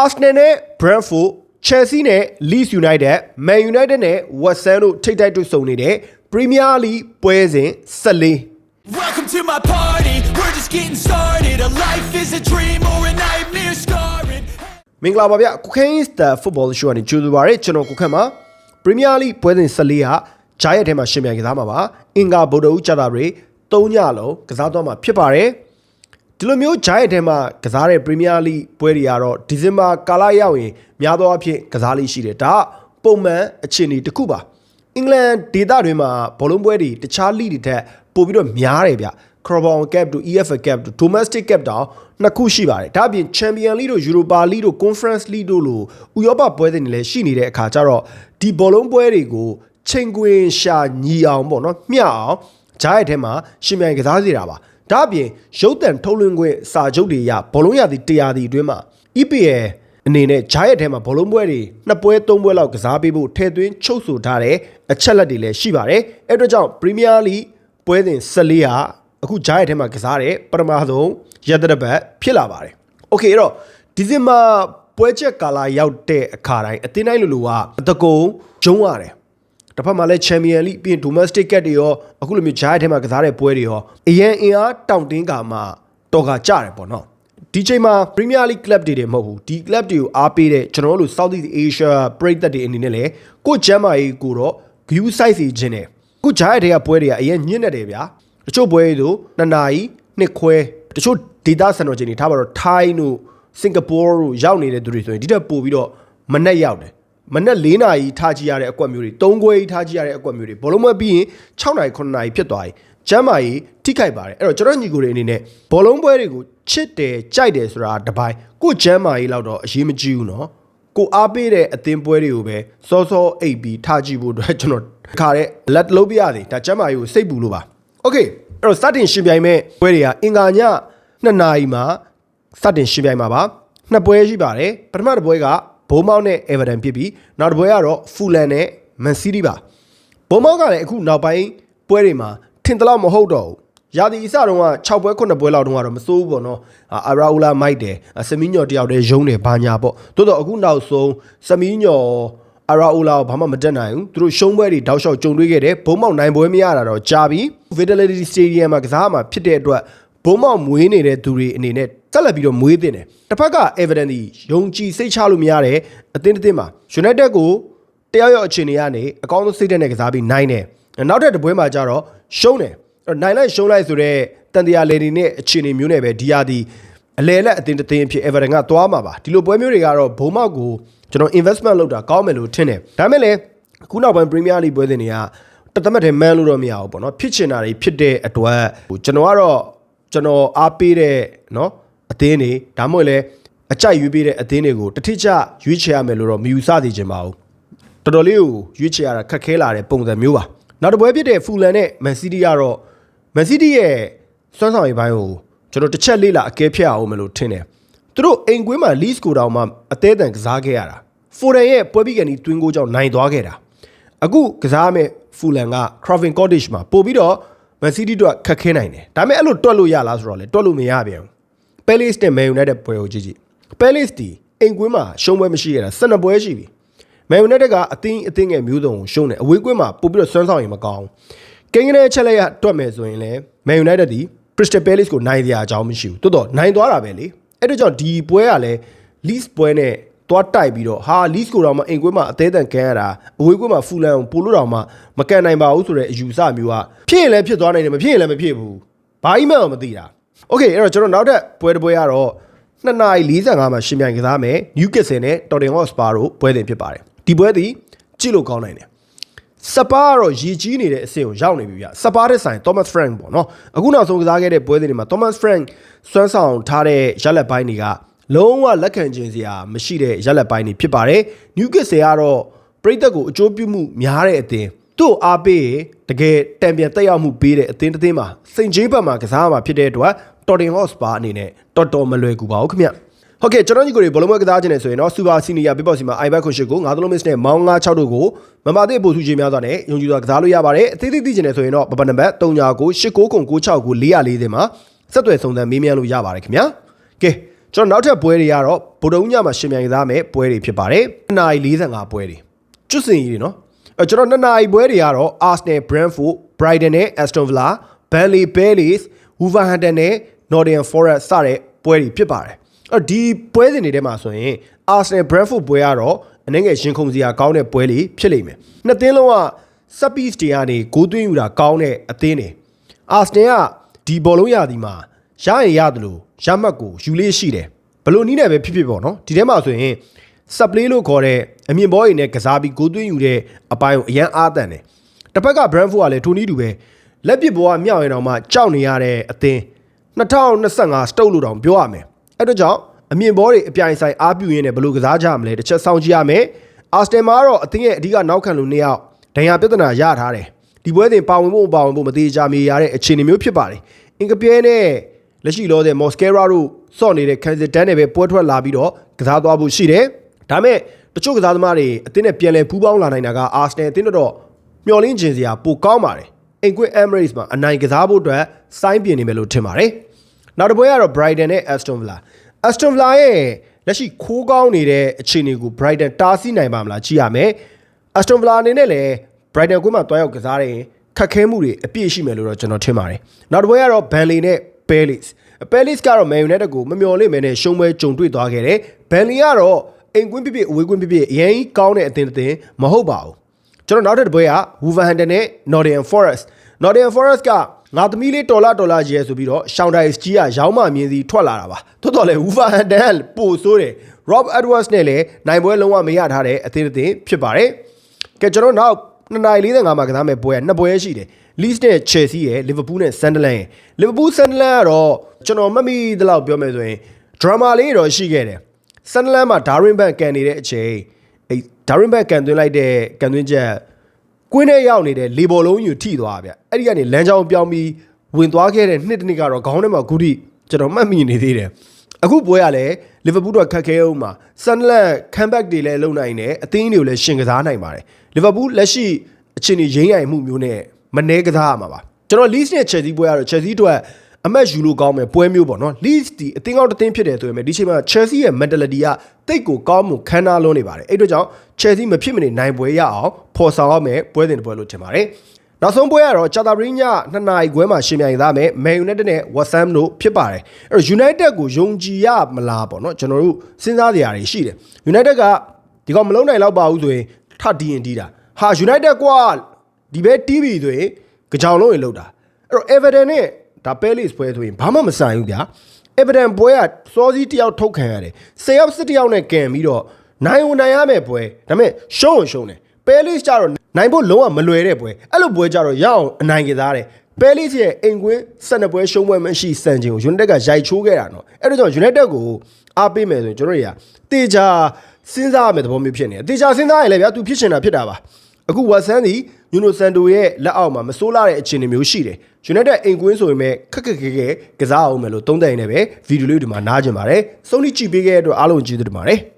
Arsenal နဲ့ Brentford Chelsea နဲ့ Leeds United Man United နဲ့ West Ham တို့ထိပ်တိုက်တွေ့ဆုံနေတဲ့ Premier League ပွဲစဉ်14 Welcome to my party. We're just getting started. A life is a dream or a nightmare scarring. မင်္ဂလာပါဗျကုခင်းစတာ football show ကနေကြိုဆိုပါရစေကျွန်တော်ကုခန့်ပါ Premier League ပွဲစဉ်14ဟာဂျားရဲ့ထဲမှာရှင်မြန်ကစားမှာပါအင်္ဂါဗုဒ္ဓဦးကြာတာတွေ၃ညလုံးကစားတော့မှာဖြစ်ပါတယ် ဒီလိုမျိုးဂျားရဲ့ထဲမှာကစားတဲ့ Premier League ပွဲတွေကတော့ဒီဇင်ဘာကာလရောက်ရင်များသောအားဖြင့်ကစားလေးရှိတယ်ဒါကပုံမှန်အခြေအနေတစ်ခုပါအင်္ဂလန်ဒေသတွေမှာဘောလုံးပွဲတွေတခြား league တွေထက်ပိုပြီးတော့များတယ်ဗျ Carabao Cup တို့ EFL Cup တို့ Domestic Cup တောင်နှစ်ခုရှိပါတယ်ဒါအပြင် Champion League တို့ Europa League တို့ Conference League တို့လိုဥရောပပွဲတွေလည်းရှိနေတဲ့အခါကျတော့ဒီဘောလုံးပွဲတွေကိုချိန်ခွင်ရှာညီအောင်ပေါ့နော်မျှအောင်ဂျားရဲ့ထဲမှာရှင်မြိုင်ကစားစီတာပါ ဒါအပြင်ရုပ်တံထုတ်လွှင့်ခွင့်စာချုပ်တွေအရဘောလုံးရသည်တရားသည်အတွင်းမှာ EPL အနေနဲ့ဂျားရဲ့ထဲမှာဘောလုံးပွဲတွေနှစ်ပွဲသုံးပွဲလောက်ကစားပေးဖို့ထည့်သွင်းချုပ်ဆိုထားတဲ့အချက်လက်တွေလည်းရှိပါတယ်အဲ့အတွက်ကြောင့် Premier League ပွဲစဉ်14ဟာအခုဂျားရဲ့ထဲမှာကစားတဲ့ပထမဆုံးရက်သတ္တပတ်ဖြစ်လာပါတယ်။ Okay အဲ့တော့ဒီဇင်ဘာပွဲချက်ကာလာရောက်တဲ့အခါတိုင်းအသင်းတိုင်းလူလူကအတကုံဂျုံရတယ်။ တစ်ဖက်မှာလည်း Champion League ပြီးရင် Domestic Cup တွေရောအခုလိုမျိုးဂျားရဲ့ထဲမှာကစားတဲ့ပွဲတွေရောအရင်အင်အားတောင့်တင်းကာမှတော်ကကြတယ်ပေါ့နော်။ဒီချိန်မှာ Premier League club တွေတွေမဟုတ်ဘူးဒီ club တွေကိုအားပေးတဲ့ကျွန်တော်တို့လို Southeast Asia ပြည်သက်တွေအနေနဲ့လည်းကိုကျမ်းမာရေးကိုတော့ view size စီခြင်းတယ်ခုဂျားရဲ့တွေကပွဲတွေကအရင်ညှင့်နေတယ်ဗျာတချို့ပွဲတွေဆိုနှစ်နာရီနှစ်ခွဲတချို့ဒေတာစံတော်ချိန်တွေထားပါတော့ Thai တို့စင်ကာပူတို့ရောက်နေတဲ့သူတွေဆိုရင်ဒီထက်ပိုပြီးတော့မနဲ့ရောက်တယ် မနဲ့၄နာရီထားကြည့်ရတဲ့အကွက်မျိုးတွေ၃ခွဲကြီးထားကြည့်ရတဲ့အကွက်မျိုးတွေဘောလုံးမပြီးရင်6နာရီ9နာရီဖြစ်သွားပြီကျမ်းမာရေးထိခိုက်ပါတယ်အဲ့တော့ကျွန်တော်ညီကိုတွေအနေနဲ့ဘောလုံးပွဲတွေကိုချစ်တယ်ကြိုက်တယ်ဆိုတာတပိုင်းကိုကျမ်းမာရေးလောက်တော့အရေးမကြီးဘူးเนาะကိုအားပေးတဲ့အသင်းပွဲတွေကိုပဲစောစောအိပ်ပြီးထားကြည့်ဖို့အတွက်ကျွန်တော်ခါတဲ့လက်လုံးပြရသေးဒါကျမ်းမာရေးကိုစိတ်ပူလို့ပါโอเคအဲ့တော့စတင်ရှင်ပြိုင်မဲ့ပွဲတွေကအင်္ဂါည2နာရီမှာစတင်ရှင်ပြိုင်မှာပါနှစ်ပွဲရှိပါတယ်ပထမတစ်ပွဲက ဘိုးမောက်နဲ့ Everton ဖြစ်ပြီးနောက်တစ်ပွဲကတော့ Fulham နဲ့ Man City ပါဘိုးမောက်ကလည်းအခုနောက်ပိုင်းပွဲတွေမှာထင်တလောက်မဟုတ်တော့ဘူးရာသီအစတုန်းက6ပွဲ9ပွဲလောက်တုန်းကတော့မစိုးဘူးပေါ့နော်အာရာအိုလာမိုက်တယ်စမီညော်တယောက်တည်းရုံးတယ်ဘာညာပေါ့တိုးတော့အခုနောက်ဆုံးစမီညော်အာရာအိုလာကိုဘာမှမတက်နိုင်ဘူးသူတို့ရှုံးပွဲတွေတောက်လျှောက်ကြုံတွေ့ခဲ့တယ်ဘုံမောက်နိုင်ပွဲမရတာတော့ကြာပြီ Fidelity Stadium မှာကစားမှာဖြစ်တဲ့အတွက် ဘုံမောက်မွေးနေတဲ့သူတွေအနေနဲ့တက်လက်ပြီးတော့မွေးတင်တယ်တစ်ဖက်က Everton ဒီယုံကြည်စိတ်ချလို့မရတဲ့အသင်းတစ်သင်းမှာ United ကိုတယောက်ယောက်အခြေအနေကနေအကောင်းဆုံးစိတ်ဓာတ်နဲ့ကစားပြီးနိုင်တယ်နောက်ထပ်တစ်ပွဲမှာကျတော့ရှုံးတယ်အဲ့တော့နိုင်လိုက်ရှုံးလိုက်ဆိုတော့တန်တရားလေနေနဲ့အခြေအနေမျိုးနဲ့ပဲဒီဟာဒီအလဲလက်အသင်းတစ်သင်းအဖြစ် Everton ကသွားမှာပါဒီလိုပွဲမျိုးတွေကတော့ဘုံမောက်ကိုကျွန်တော် investment လုပ်တာကောင်းမယ်လို့ထင်တယ်ဒါမဲ့လည်းအခုနောက်ပိုင်း Premier League ပွဲစဉ်တွေကတသက်မဲ့တည်း man လို့တော့မရဘူးပေါ့နော်ဖြစ်ချင်တာတွေဖြစ်တဲ့အတွက်ဟိုကျွန်တော်ကတော့ ကျွန်တော်အားပေးတဲ့เนาะအသင်းတွေဒါမှမဟုတ်လည်းအကြိုက်ရွေးပေးတဲ့အသင်းတွေကိုတတိကျရွေးချယ်ရမယ်လို့တော့မယူဆသေးချင်ပါဘူးတော်တော်လေးကိုရွေးချယ်ရတာခက်ခဲလာတဲ့ပုံစံမျိုးပါနောက်တစ်ပွဲဖြစ်တဲ့ဖူလန်နဲ့မန်စီးတီးကတော့မန်စီးတီးရဲ့စွမ်းဆောင်ရည်ပိုင်းကိုကျွန်တော်တစ်ချက်လေးလာအကဲဖြတ်အောင်မလို့ထင်တယ်သူတို့အိမ်ကွင်းမှာ lease ကိုတောင်မှအသေးအတန်ကစားခဲ့ရတာဖိုရန်ရဲ့ပွဲပြီးကန်ဒီတွင်းကိုကြောင့်နိုင်သွားခဲ့တာအခုကစားမဲ့ဖူလန်က Craven Cottage မှာပို့ပြီးတော့ Man City တို့ခက်ခဲနိုင်တယ်ဒါပေမဲ့အဲ့လိုတွက်လို့ရလားဆိုတော့လေတွက်လို့မရပြန်ဘူး Palace နဲ့ Man United ပွဲကိုကြည့်ကြည့် Palace ဒီအိမ်ကွင်းမှာရှုံးပွဲမရှိရတာ12ပွဲရှိပြီ Man United ကအသင်းအသင်းငယ်မျိုးစုံကိုရှုံးတယ်အဝေးကွင်းမှာပို့ပြီးတော့စွမ်းဆောင်ရင်မကောင်းကိန်းကနေချက်လက်ရတွက်မယ်ဆိုရင်လည်း Man United ဒီ Crystal Palace ကိုနိုင်စရာအကြောင်းမရှိဘူးတိုးတော့နိုင်သွားတာပဲလေအဲ့ဒါကြောင့်ဒီပွဲကလည်း Leeds ပွဲနဲ့ သွားတိုက်ပြီးတော့ဟာ Leeds ကိုတော့မှအိမ်ကွင်းမှာအသေးအံကန်ရတာအဝေးကွင်းမှာ Fulham ကိုပို့လို့တော့မှမကန်နိုင်ပါဘူးဆိုတဲ့အယူဆမျိုးကဖြစ်ရင်လည်းဖြစ်သွားနိုင်တယ်မဖြစ်ရင်လည်းမဖြစ်ဘူးဘာကြီးမှမသိတာ Okay အဲ့တော့ကျွန်တော်နောက်ထပ်ပွဲတစ်ပွဲကတော့2နာရီ45မှာရှင်ပြိုင်ကစားမယ် Newcastle နဲ့ Tottenham Hotspur တို့ပွဲတင်ဖြစ်ပါတယ်ဒီပွဲသည်ကြည့်လို့ကောင်းနိုင်တယ်စပါကတော့ရည်ကြီးနေတဲ့အဆင့်ကိုရောက်နေပြီဗျစပါတဲ့ဆိုင် Thomas Frank ပေါ့နော်အခုနောက်ဆုံးကစားခဲ့တဲ့ပွဲစဉ်တွေမှာ Thomas Frank စွမ်းဆောင်ထားတဲ့ရက်လက်ပိုင်းတွေက လုံးဝလက်ခံခြင်းစရာမရှိတဲ့ရက်လက်ပိုင်းတွေဖြစ်ပါတယ် Newcastle ကတော့ပြည်သက်ကိုအကျိုးပြုမှုများတဲ့အသင်းသူ့အားပေးရင်တကယ်တံပြန်တက်ရောက်မှုပေးတဲ့အသင်းတစ်သင်းမှာစိန်ချင်းဘက်မှာကစားမှာဖြစ်တဲ့အတွက် Tottenham Hotspur အနေနဲ့တော်တော်မလွယ်ကူပါဘူးခင်ဗျဟုတ်ကဲ့ကျွန်တော်ညီကိုတွေဘလုံးမကစားခြင်းနေဆိုရင်တော့စူပါစီနီယာဘေးဘော့စီမှာ iBet ခွန်ရှိကို9သလုံးမစ်နဲ့မောင်း96တို့ကိုမမသိပို့စုခြင်းများစွာနဲ့ယုံကြည်စွာကစားလို့ရပါတယ်အသေးသေးသိခြင်းနေဆိုရင်တော့ပပနံပါတ်39ကို89ကို96ကို440မှာဆက်သွယ်စုံစမ်းမေးမြန်းလို့ရပါတယ်ခင်ဗျာကဲ ကျွန်တော်နောက်ထပ်ပွဲတွေကတော့ဗုဒ္ဓဦးညမှာရှင်မြိုင်ကစားမယ်ပွဲတွေဖြစ်ပါတယ်2နာရီ45ပွဲတွေကျွတ်စင်ကြီးတွေနော်အဲကျွန်တော်2နာရီပွဲတွေကတော့ Arsenal Brentford Brighton နဲ့ Aston Villa Burnley Palace Wolverhampton နဲ့ Nottingham Forest စတဲ့ပွဲတွေဖြစ်ပါတယ်အဲဒီပွဲစဉ်တွေထဲမှာဆိုရင် Arsenal Brentford ပွဲကတော့အနေငယ်ရှင်ခုန်စရာကောင်းတဲ့ပွဲလေးဖြစ်လိမ့်မယ်နှစ်သင်းလုံးက set piece တွေကနေဂိုးသွင်းယူတာကောင်းတဲ့အသင်းတွေအာစနယ်ကဒီဘောလုံးရာသီမှာ ရရင်ရတယ်လို့ရမှတ်ကိုယူလေးရှိတယ်ဘလို့နီးနေပဲဖြစ်ဖြစ်ပေါ့နော်ဒီထဲမှာဆိုရင် sub play လို့ခေါ်တဲ့အမြင့်ဘောတွေနဲ့ကစားပြီးဂိုးသွင်းယူတဲ့အပိုင်းကိုအရန်အားတန်တယ်တစ်ဖက်က Brentford ကလည်းထိုနည်းတူပဲလက်ပစ်ဘောကမြောက်ရင်တော့မှကြောက်နေရတဲ့အသင်း2025 stroke လို့တောင်ပြောရမယ်အဲ့တော့ကြောင့်အမြင့်ဘောတွေအပြိုင်ဆိုင်အားပြုရင်းနဲ့ဘလို့ကစားကြမလဲတစ်ချက်စောင့်ကြည့်ရမယ်အာစတယ်မှာတော့အသင်းရဲ့အဓိကနောက်ခံလူနှစ်ယောက်ဒဏ်ရာပြဿနာရထားတယ်ဒီပွဲစဉ်ပါဝင်ဖို့မပါဝင်ဖို့မသေးကြမီရတဲ့အခြေအနေမျိုးဖြစ်ပါတယ်အင်ကပြဲနဲ့ လက်ရှိလောတဲ့မော်စကဲရာတို့စော့နေတဲ့ကန်စစ်တန်းနဲ့ပဲပွဲထွက်လာပြီးတော့ကစားသွားဖို့ရှိတယ်ဒါမဲ့တချို့ကစားသမားတွေအသင်းနဲ့ပြန်လည်ပူးပေါင်းလာနိုင်တာကအာစနယ်အသင်းတော့မျှော်လင့်ခြင်းစရာပိုကောင်းပါတယ်အင်ကွင်း Emirates မှာအနိုင်ကစားဖို့အတွက်စိုင်းပြင်နေမယ်လို့ထင်ပါတယ်နောက်တစ်ပွဲကတော့ Brighton နဲ့ Aston Villa Aston Villa ရဲ့လက်ရှိခိုးကောင်းနေတဲ့အခြေအနေကို Brighton တားဆီးနိုင်ပါမလားကြည့်ရမယ် Aston Villa အနေနဲ့လည်း Brighton ကွင်းမှာတွားရောက်ကစားတဲ့ခက်ခဲမှုတွေအပြည့်ရှိမယ်လို့တော့ကျွန်တော်ထင်ပါတယ်နောက်တစ်ပွဲကတော့ Burnley နဲ့ Palace Palace ကတော့ Man United ကိုမမျှော်လင့်မဲနဲ့ရှုံးပွဲကြုံတွေ့သွားခဲ့တယ် Burnley ကတော့အိမ်ကွင်းပြပြအဝေးကွင်းပြပြအရင်ကောင်းတဲ့အသင်းတစ်သင်းမဟုတ်ပါဘူးကျွန်တော်နောက်ထပ်တစ်ပွဲက Wolverhampton နဲ့ Nottingham Forest Nottingham Forest ကငါသမီးလေးဒေါ်လာဒေါ်လာကျဲဆိုပြီးတော့ရှောင်းဒိုင်စ်ကြီးကရောင်းမမြင်စီထွက်လာတာပါတိုးတော်လဲ Wolverhampton ကပို့ဆိုးတယ် Rob Edwards နဲ့လည်းနိုင်ပွဲလုံးဝမရထားတဲ့အသင်းတစ်သင်းဖြစ်ပါတယ်ကဲကျွန်တော်နောက်2နာရီ45မှာကစားမယ့်ပွဲကနှစ်ပွဲရှိတယ် Leeds နဲ့ Chelsea ရယ် Liverpool နဲ့ Sunderland ရယ် Liverpool Sunderland ကတော့ကျွန်တော်မှတ်မိသလောက်ပြောမယ်ဆိုရင် drama လေးတော့ရှိခဲ့တယ် Sunderland မှာ Darwin Bank ကန်နေတဲ့အချိန်အဲ Darwin Bank ကန်သွင်းလိုက်တဲ့ကန်သွင်းချက်ကွင်းထဲရောက်နေတဲ့လေဘော်လုံးယူထိသွားဗျအဲ့ဒီကနေလမ်းကြောင်းပြောင်းပြီးဝင်သွားခဲ့တဲ့နှစ်တစ်နှစ်ကတော့ခေါင်းထဲမှာဂုတိကျွန်တော်မှတ်မိနေသေးတယ်အခုပွဲကလည်းလီဗာပူးတော့ခက်ခဲအောင်မှာဆန်လန်ကမ်ဘက်တွေလည်းလုံနိုင်တယ်အသင်းတွေကိုလည်းရှင်ကစားနိုင်ပါတယ်လီဗာပူးလက်ရှိအခြေအနေရင်းရိုင်မှုမျိုးနဲ့ မနှဲကစားရမှာပါကျွန်တော် Leeds နဲ့ Chelsea ပွဲကတော့ Chelsea အတွက်အမတ်ယူလို့ကောင်းမယ်ပွဲမျိုးပေါ့နော် Leeds ဒီအသင်းကောင်းတစ်သင်းဖြစ်တယ်ဆိုရင်ဒီချိန်မှာ Chelsea ရဲ့ mentality ကတိတ်ကိုကောင်းမှုခန်းနာလွန်းနေပါတယ်အဲ့တို့ကြောင့် Chelsea မဖြစ်မနေနိုင်ပွဲရအောင်ဖော်ဆောင်ရမယ်ပွဲစဉ်တစ်ပွဲလို့ထင်ပါတယ်နောက်ဆုံးပွဲကတော့ချာတာဘရင်းည2နာရီခွဲမှာရှင်ပြိုင်သားမယ် Man United နဲ့ West Ham တို့ဖြစ်ပါတယ်အဲ့တော့ United ကိုယုံကြည်ရမလားပေါ့နော်ကျွန်တော်တို့စဉ်းစားစရာတွေရှိတယ် United ကဒီကောင်မလုံးနိုင်တော့ပါဘူးဆိုရင်ထဒီရင်တီးတာဟာ United ကွာ ဒီဘဲတီးပြီဆိုရင်ကြောင်လုံးရင်လောက်တာအဲ့တော့ Everton နဲ့ဒါ Palace ပွဲဆိုရင်ဘာမှမဆိုင်ဘူးဗျာ Everton ပွဲကစောစီးတယောက်ထုတ်ခံရတယ်10ယောက်10ယောက်နဲ့ကန်ပြီးတော့နိုင်ဝင်နိုင်ရမယ်ပွဲဒါပေမဲ့ရှုံးရင်ရှုံးတယ် Palace ကြတော့နိုင်ဖို့လုံးဝမလွယ်တဲ့ပွဲအဲ့လိုပွဲကြတော့ရအောင်အနိုင်ကစားတယ် Palace ရဲ့အိမ်ကွင်း12ပွဲရှုံးပွဲမရှိစံချိန်ကို United ကရိုက်ချိုးခဲ့တာနော်အဲ့ဒါကြောင့် United ကိုအားပေးမယ်ဆိုရင်ကျွန်တော်တွေကတေချာစဉ်းစားရမယ့်သဘောမျိုးဖြစ်နေတယ်တေချာစဉ်းစားရင်လည်းဗျာ तू ဖြစ်ချင်တာဖြစ်တာပါအခုဝက်ဆန်ဒီ ယူနိုဆန်တိုရဲ့လက်အောက်မှာမစိုးလာတဲ့အခြေအနေမျိုးရှိတယ်။ United အိမ်ကွင်းဆိုရင်ပဲခက်ခက်ခဲခဲကစားအောင်မယ်လို့သုံးသပ်ရင်းနဲ့ပဲဗီဒီယိုလေးဒီမှာနားကျင်ပါတယ်။စုံလိကြည့်ပေးခဲ့တဲ့အတွက်အားလုံးကျေးဇူးတင်ပါတယ်။